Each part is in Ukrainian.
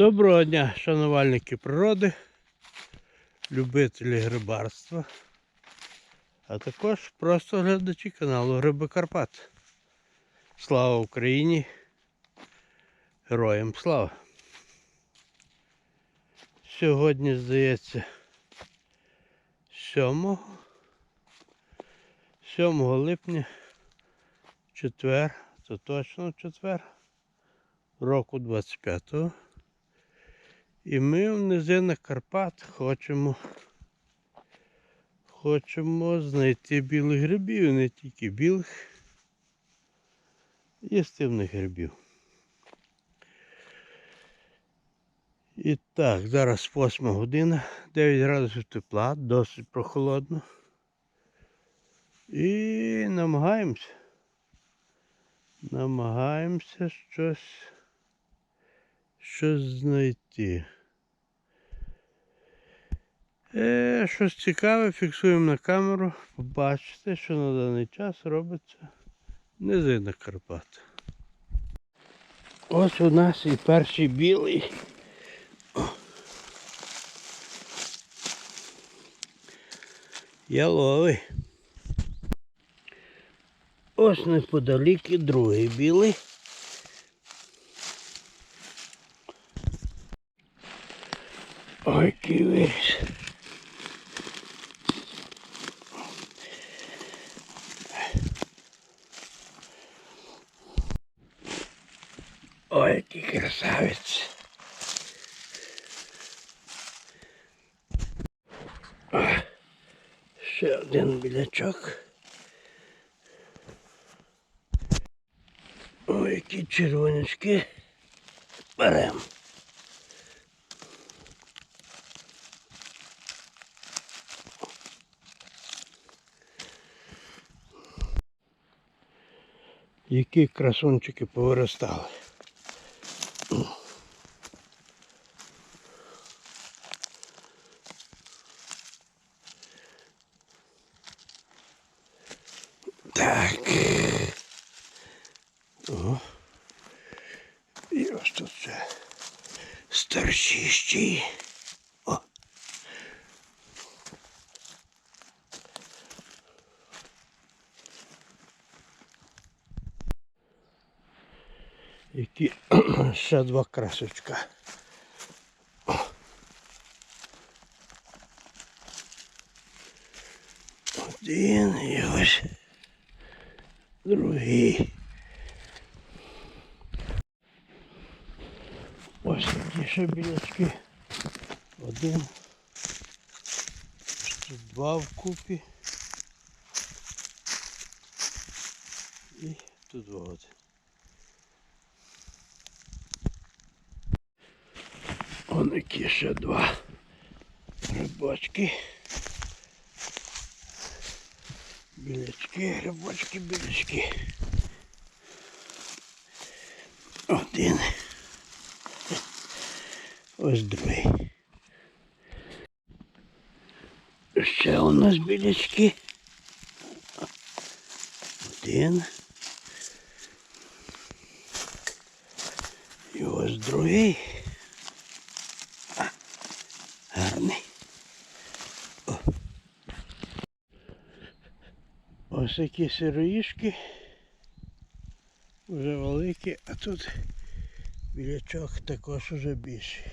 Доброго дня, шанувальники природи, любителі грибарства, а також просто глядачі каналу Гриби Карпат. Слава Україні! Героям слава! Сьогодні, здається, 7, 7 липня, четвер, це точно четвер, року 25-го. І ми в низинах Карпат хочемо, хочемо знайти білих грибів, не тільки білих, їстивних грибів. І так, зараз 8 година, 9 градусів тепла, досить прохолодно. І намагаємося. Намагаємося щось щось знайти. Е, щось цікаве, фіксуємо на камеру. Побачите, що на даний час робиться низина Карпат. Ось у нас і перший білий. Яловий. Ось неподалік і другий білий. Виріс. Ой, який красавець. Ще один білячок. Ой, які червонячки. Беремо. Які красунчики повиростали. Так. О. І ось тут це старшіщі. Які ще два красочка. Один і ось другий. Ось такі ще білячки. Один. Тут два вкупі. І тут от. Вон ще два грибочки. Білячки, грибочки, білячки. Один. Ось другий. Ще у нас білячки. Один. І ось другий. А, Гарний. О. Ось такі сироїшки. Вже великі, а тут білячок також уже більший.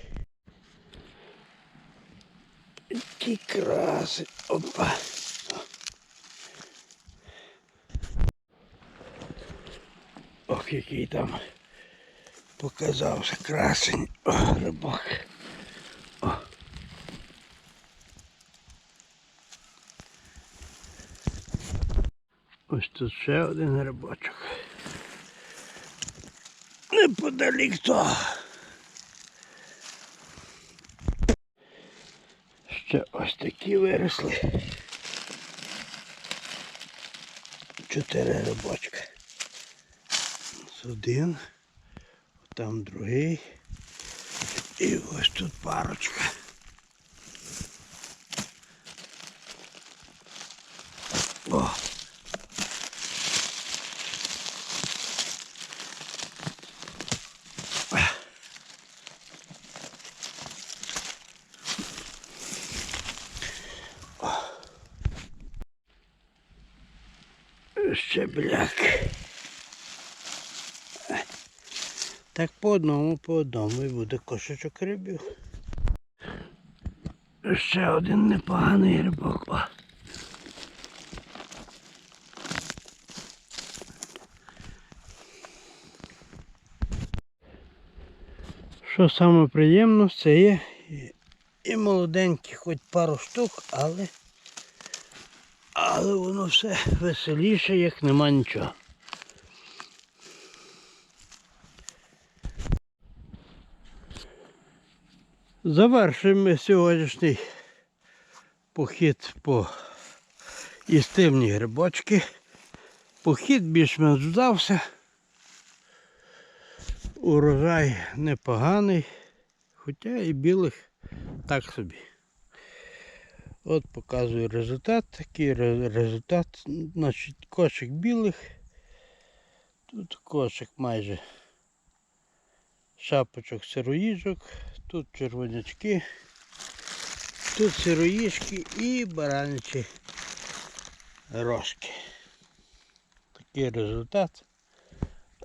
Які краси. Опа. Ох, який там показався красень. О, рибак. Ось тут ще один грибочок. Неподалік того. Ще ось такі виросли. Чотири рибочка. Ось один, там другий. І ось тут парочка. О! Щебляк. Так по одному, по одному і буде кошечок рибів. Ще один непоганий грибок. Що саме приємно, це є і- молоденькі, хоч пару штук, але, але воно все веселіше, як нема нічого. Завершуємо ми сьогоднішній похід по істивні грибочки. Похід більш-менш вдався. Урожай непоганий, хоча і білих так собі. От показую результат. Такий результат. Значить, кошик білих. Тут кошик майже шапочок сироїжок, тут червонячки, тут сироїжки і баранячі рожки. Такий результат.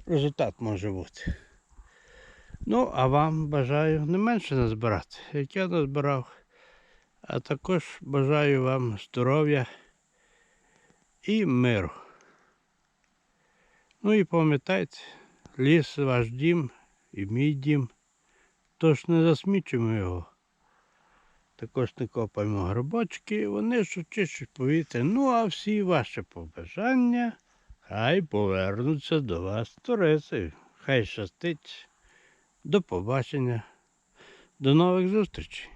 Результат може бути. Ну, а вам бажаю не менше назбирати, як я назбирав. А також бажаю вам здоров'я і миру. Ну і пам'ятайте, ліс ваш дім і мій дім. Тож не засмічуємо його. Також не копаємо грибочки, вони ж очищують повітря. Ну а всі ваші побажання хай повернуться до вас туриси. Хай щастить. До побачення. До нових зустрічей.